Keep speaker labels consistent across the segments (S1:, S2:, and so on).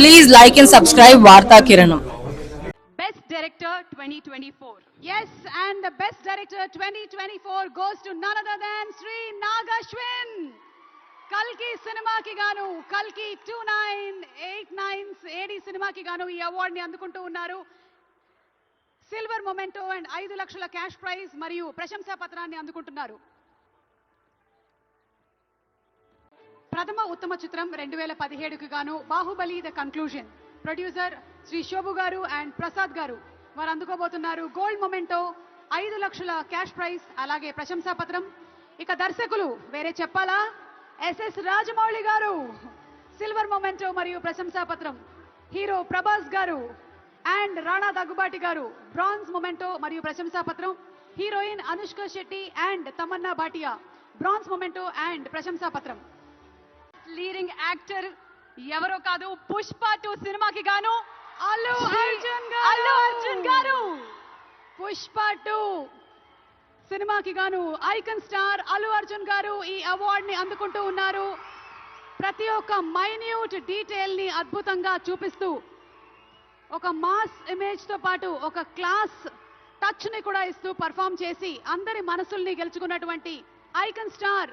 S1: Please like and subscribe Vartha Kiranam
S2: best director 2024
S3: yes and the best director 2024 goes to none other than Shri Nagashwin కల్కి సినిమాకి గాను కల్కి two nine eight nine AD సినిమాకి గాను ఈ అవార్డుని అందుకుంటూ ఉన్నారు సిల్వర్ మొమెంటో అండ్ ఐదు లక్షల క్యాష్ ప్రైజ్ మరియు ప్రశంసా పత్రాన్ని అందుకుంటున్నారు ప్రథమ ఉత్తమ చిత్రం రెండు వేల పదిహేడుకు గాను Baahubali the conclusion. Producer Shri Shobu garu and Prasad గారు వారు అందుకోబోతున్నారు గోల్డ్ మొమెంటో ఐదు లక్షల క్యాష్ ప్రైజ్ అలాగే ప్రశంసా పత్రం. ఇక దర్శకులు వేరే చెప్పాలా? ఎస్ఎస్ రాజమౌళి గారు సిల్వర్ మొమెంటో మరియు ప్రశంసా పత్రం. హీరో ప్రభాస్ గారు అండ్ రాణా దగ్గుబాటి గారు బ్రాంజ్ మొమెంటో మరియు ప్రశంసా పత్రం. Heroine Anushka Shetty and Tamannaah Bhatia bronze memento and ప్రశంసా పత్రం.
S2: లీడింగ్ యాక్టర్ ఎవరో కాదు పుష్ప టూ సినిమాకి గాను
S3: అల్లు అర్జున్ గారు.
S2: అల్లు అర్జున్ గారు.
S3: పుష్ప టూ సినిమాకి గాను ఐకన్ స్టార్ అల్లు అర్జున్ గారు ఈ అవార్డ్ని అందుకుంటూ ఉన్నారు. ప్రతి ఒక్క మైన్యూట్ డీటెయిల్ని అద్భుతంగా చూపిస్తూ ఒక మాస్ ఇమేజ్తో పాటు ఒక క్లాస్ టచ్ని కూడా ఇస్తూ పర్ఫామ్ చేసి అందరి మనసుల్ని గెలుచుకున్నటువంటి ఐకన్ స్టార్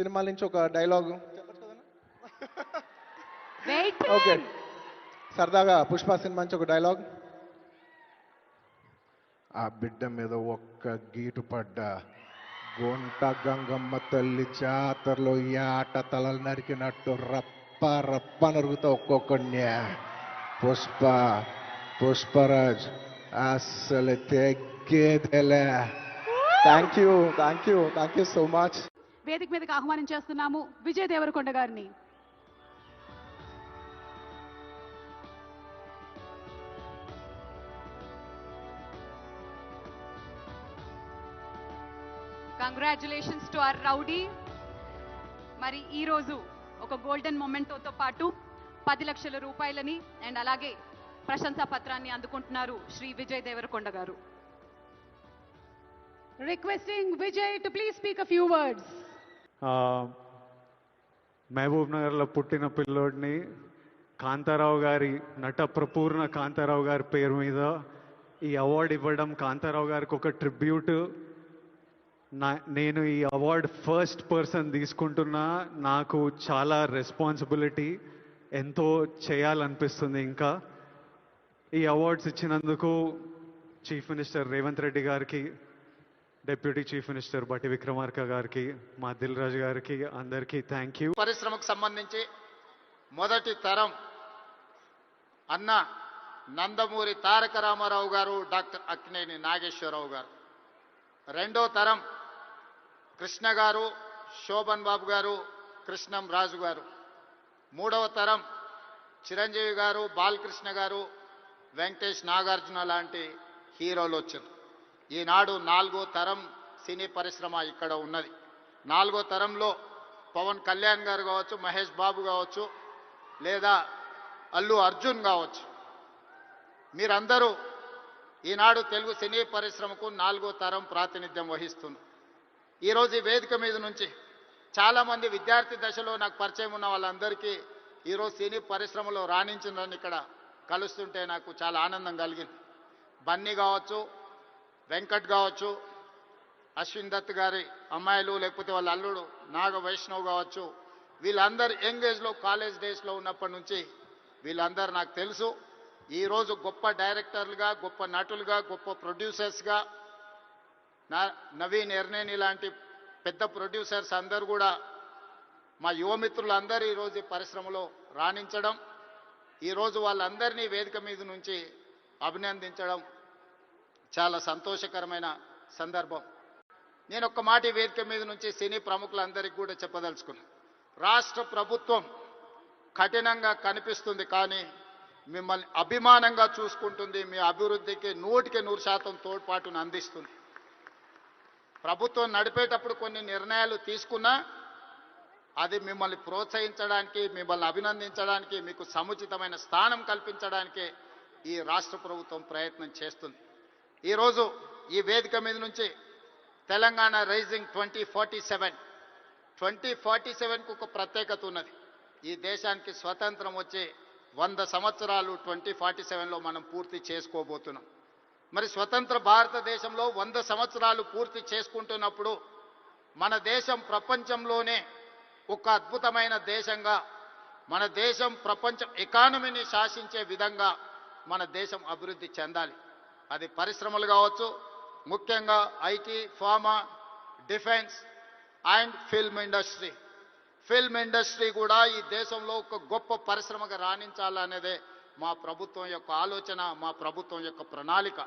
S4: సినిమా నుంచి ఒక డైలాగ్?
S3: Wait
S4: okay. సరదాగా పుష్ప సినిమా నుంచి ఒక డైలాగ్.
S5: ఆ బిడ్డ మీద ఒక్క గీటు పడ్డా. గుంట గంగమ్మ తల్లి జాతరలో ఈ ఆట తలలు నరికినట్టు రప్ప రప్ప నరుగుతా ఒక్కొక్కడిని. పుష్ప పుష్పరాజ్ అస్సలు తెగ్గేదెలే
S4: thank you thank you thank you so much
S3: వేదిక మీదకి ఆహ్వానం చేస్తున్నాము విజయ్ దేవరకొండ గారిని.
S2: Congratulations to our rowdy. మరి ఈ రోజు ఒక గోల్డెన్ మొమెంటోతో పాటు పది లక్షల రూపాయలని అండ్ అలాగే ప్రశంసా పత్రాన్ని అందుకుంటున్నారు Shri Vijay Deverakonda garu.
S3: Requesting Vijay to please speak a few words
S6: Mahabub నగర్లో పుట్టిన పిల్లోడిని కాంతారావు గారి నట ప్రపూర్ణ కాంతారావు గారి పేరు మీద ఈ అవార్డు ఇవ్వడం కాంతారావు గారికి ఒక ట్రిబ్యూట్. నా నేను ఈ అవార్డ్ ఫస్ట్ పర్సన్ తీసుకుంటున్నా నాకు చాలా రెస్పాన్సిబిలిటీ ఎంతో చేయాలనిపిస్తుంది ఇంకా. ఈ అవార్డ్స్ ఇచ్చినందుకు చీఫ్ మినిస్టర్ రేవంత్ రెడ్డి గారికి డిప్యూటీ చీఫ్ మినిస్టర్ బట్టి విక్రమార్క గారికి మా దిల్ రాజు గారికి అందరికీ థ్యాంక్ యూ
S7: పరిశ్రమకు సంబంధించి మొదటి తరం అన్న నందమూరి తారక రామారావు గారు డాక్టర్ అక్కినేని నాగేశ్వరరావు గారు. రెండో తరం కృష్ణ గారు శోభన్ బాబు గారు కృష్ణం రాజు గారు. మూడవ తరం చిరంజీవి గారు బాలకృష్ణ గారు వెంకటేష్ నాగార్జున లాంటి హీరోలు వచ్చారు. ఈనాడు నాలుగో తరం సినీ పరిశ్రమ ఇక్కడ ఉన్నది. నాలుగో తరంలో పవన్ కళ్యాణ్ గారు కావచ్చు మహేష్ బాబు కావచ్చు లేదా అల్లు అర్జున్ కావచ్చు. మీరందరూ ఈనాడు తెలుగు సినీ పరిశ్రమకు నాలుగో తరం ప్రాతినిధ్యం వహిస్తున్నారు. ఈరోజు ఈ వేదిక మీద నుంచి చాలామంది విద్యార్థి దశలో నాకు పరిచయం ఉన్న వాళ్ళందరికీ ఈరోజు సినీ పరిశ్రమలో రాణించిందని ఇక్కడ కలుస్తుంటే నాకు చాలా ఆనందం కలిగింది. బన్నీ కావచ్చు వెంకట్ కావచ్చు అశ్విన్ దత్ గారి అమ్మాయిలు లేకపోతే వాళ్ళ అల్లుడు నాగ వైష్ణవ్ కావచ్చు వీళ్ళందరూ యంగ్ ఏజ్లో కాలేజ్ డేస్లో ఉన్నప్పటి నుంచి వీళ్ళందరూ నాకు తెలుసు. ఈరోజు గొప్ప డైరెక్టర్లుగా గొప్ప నటులుగా గొప్ప ప్రొడ్యూసర్స్గా నా నవీన్ ఎర్నేని లాంటి పెద్ద ప్రొడ్యూసర్స్ అందరూ కూడా మా యువమిత్రులందరూ ఈరోజు ఈ పరిశ్రమలో రాణించడం ఈరోజు వాళ్ళందరినీ వేదిక మీద నుంచి అభినందించడం చాలా సంతోషకరమైన సందర్భం. నేను ఒక్క మాట వేదిక మీద నుంచి సినీ ప్రముఖులందరికీ కూడా చెప్పదలుచుకున్నాను రాష్ట్ర ప్రభుత్వం కఠినంగా కనిపిస్తుంది కానీ మిమ్మల్ని అభిమానంగా చూసుకుంటుంది మీ అభివృద్ధికి నూటికి నూరు శాతం తోడ్పాటును అందిస్తుంది. ప్రభుత్వం నడిపేటప్పుడు కొన్ని నిర్ణయాలు తీసుకున్నా అది మిమ్మల్ని ప్రోత్సహించడానికి మిమ్మల్ని అభినందించడానికి మీకు సముచితమైన స్థానం కల్పించడానికి ఈ రాష్ట్ర ప్రభుత్వం ప్రయత్నం చేస్తుంది. ఈరోజు ఈ వేదిక మీద నుంచి Telangana rising twenty forty seven. Twenty forty సెవెన్కు ఒక ప్రత్యేకత ఉన్నది. ఈ దేశానికి స్వతంత్రం వచ్చే వంద సంవత్సరాలు ట్వంటీ ఫార్టీ సెవెన్లో మనం పూర్తి చేసుకోబోతున్నాం. మరి స్వతంత్ర భారతదేశంలో వంద సంవత్సరాలు పూర్తి చేసుకుంటున్నప్పుడు మన దేశం ప్రపంచంలోనే ఒక అద్భుతమైన దేశంగా మన దేశం ప్రపంచం ఎకానమీని శాసించే విధంగా మన దేశం అభివృద్ధి చెందాలి. అది పరిశ్రమలు కావచ్చు ముఖ్యంగా IT pharma defence and film industry. Film industry కూడా ఈ దేశంలో ఒక గొప్ప పరిశ్రమగా రాణించాలనేదే మా ప్రభుత్వం యొక్క ఆలోచన మా ప్రభుత్వం యొక్క ప్రణాళిక.